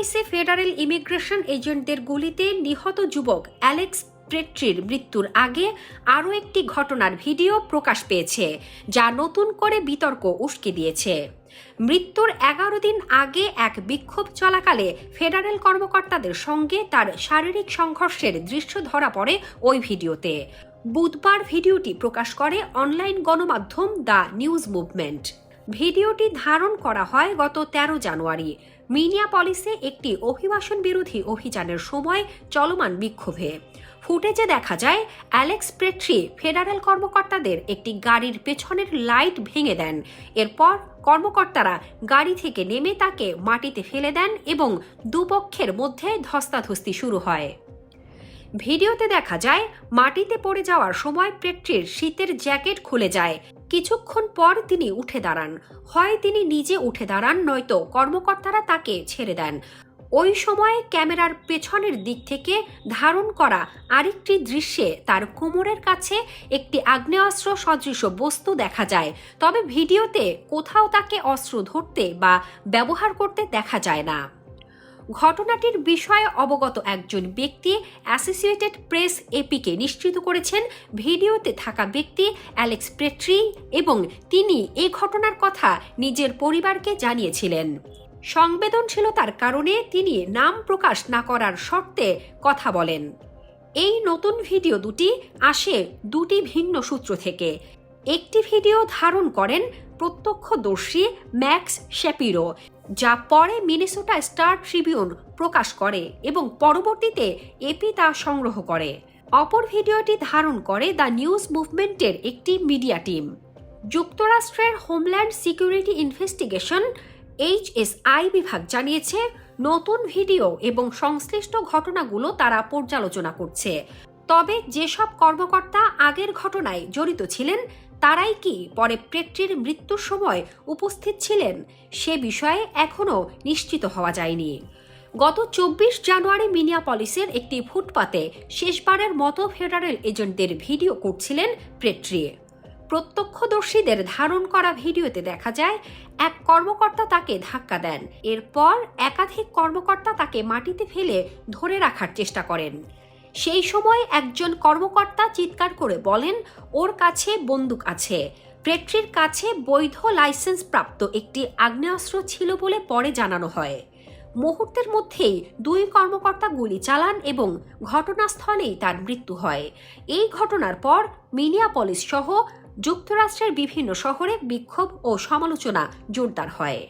মিনিয়াপলিসে federal immigration এজেন্টদের গুলিতে নিহত যুবক অ্যালেক্স প্রেট্রির মৃত্যুর আগে আরও একটি ঘটনার ভিডিও প্রকাশ পেয়েছে, যা নতুন করে বিতর্ক উস্কে দিয়েছে। মৃত্যুর এগারো দিন আগে এক বিক্ষোভ চলাকালে ফেডারেল কর্মকর্তাদের সঙ্গে তার শারীরিক সংঘর্ষের দৃশ্য ধরা পড়ে ওই ভিডিওতে। বুধবার ভিডিওটি প্রকাশ করে অনলাইন গণমাধ্যম দ্য নিউজ মুভমেন্ট। ভিডিওটি ধারণ করা হয় গত তেরো জানুয়ারি। মিনিয়াপলিসে একটি অভিবাসন বিরোধী অভিযানের সময় চলমান বিক্ষোভে। ফুটেজে দেখা যায়, অ্যালেক্স প্রেট্রি ফেডারেল কর্মকর্তাদের একটি গাড়ির পেছনের লাইট ভেঙে দেন। এরপর কর্মকর্তারা গাড়ি থেকে নেমে তাকে মাটিতে ফেলে দেন এবং দুপক্ষের মধ্যে ধস্তাধস্তি শুরু হয়। ভিডিওতে দেখা যায়, মাটিতে পড়ে যাওয়ার সময় প্রেট্রির শীতের জ্যাকেট খুলে যায়। কিছুক্ষণ পর তিনি উঠে দাঁড়ান। হয় তিনি নিজে উঠে দাঁড়ান, নয়তো কর্মকর্তারা তাকে ছেড়ে দেন। ওই সময়ে ক্যামেরার পেছনের দিক থেকে ধারণ করা আরেকটি দৃশ্যে তার কোমরের কাছে একটি আগ্নেয়াস্ত্র সদৃশ বস্তু দেখা যায়। তবে ভিডিওতে কোথাও তাকে অস্ত্র ধরতে বা ব্যবহার করতে দেখা যায় না। ঘটনাটির বিষয়ে অবগত একজন ব্যক্তি অ্যাসোসিয়েটেড প্রেস এপিকে নিশ্চিত করেছেন, ভিডিওতে থাকা ব্যক্তি অ্যালেক্স প্রেট্রি এবং তিনি এই ঘটনার কথা নিজের পরিবারকে জানিয়েছিলেন। সংবেদনশীলতার কারণে তিনি নাম প্রকাশ না করার শর্তে কথা বলেন। এই নতুন ভিডিও দুটি আসে দুটি ভিন্ন সূত্র থেকে। একটি ভিডিও ধারণ করেন প্রত্যক্ষদর্শী ম্যাক্স শেপিরো যা পরে মিনেসোটা স্টার ট্রিবিউন প্রকাশ করে এবং পরবর্তীতে এপি তা সংগ্রহ করে। অপর ভিডিওটি ধারণ করে দ্য নিউজ মুভমেন্টের একটি মিডিয়া টিম। যুক্তরাষ্ট্রের হোমল্যান্ড সিকিউরিটি ইনভেস্টিগেশন এইচএসআই বিভাগ জানিয়েছে, নতুন ভিডিও এবং সংশ্লিষ্ট ঘটনাগুলো তারা পর্যালোচনা করছে। তবে যেসব কর্মকর্তা আগের ঘটনায় জড়িত ছিলেন তারাই কি পরে প্রেট্রির মৃত্যুর সময় উপস্থিত ছিলেন সে বিষয়ে এখনও নিশ্চিত হওয়া যায়নি। গত চব্বিশ জানুয়ারি মিনিয়াপলিসের একটি ফুটপাতে শেষবারের মতো ফেডারেল এজেন্টদের ভিডিও করছিলেন প্রেট্রি প্রত্যক্ষদর্শীদের ধারণ করা ভিডিওতে দেখা যায়, এক কর্মকর্তা তাকে ধাক্কা দেন। এরপর একাধিক কর্মকর্তা তাকে মাটিতে ফেলে ধরে রাখার চেষ্টা করেন। সেই সময় একজন কর্মকর্তা চিৎকার করে বলেন, ওর কাছে বন্দুক আছে। প্রেট্রির কাছে বৈধ লাইসেন্স প্রাপ্ত একটি আগ্নেয়াস্ত্র ছিল বলে পরে জানানো হয়। মুহূর্তের মধ্যেই দুই কর্মকর্তা গুলি চালান এবং ঘটনাস্থলেই তার মৃত্যু হয়। এই ঘটনার পর মিনিয়াপলিস সহ যুক্তরাষ্ট্রের বিভিন্ন শহরে বিক্ষোভ ও সমালোচনা জোরদার হয়।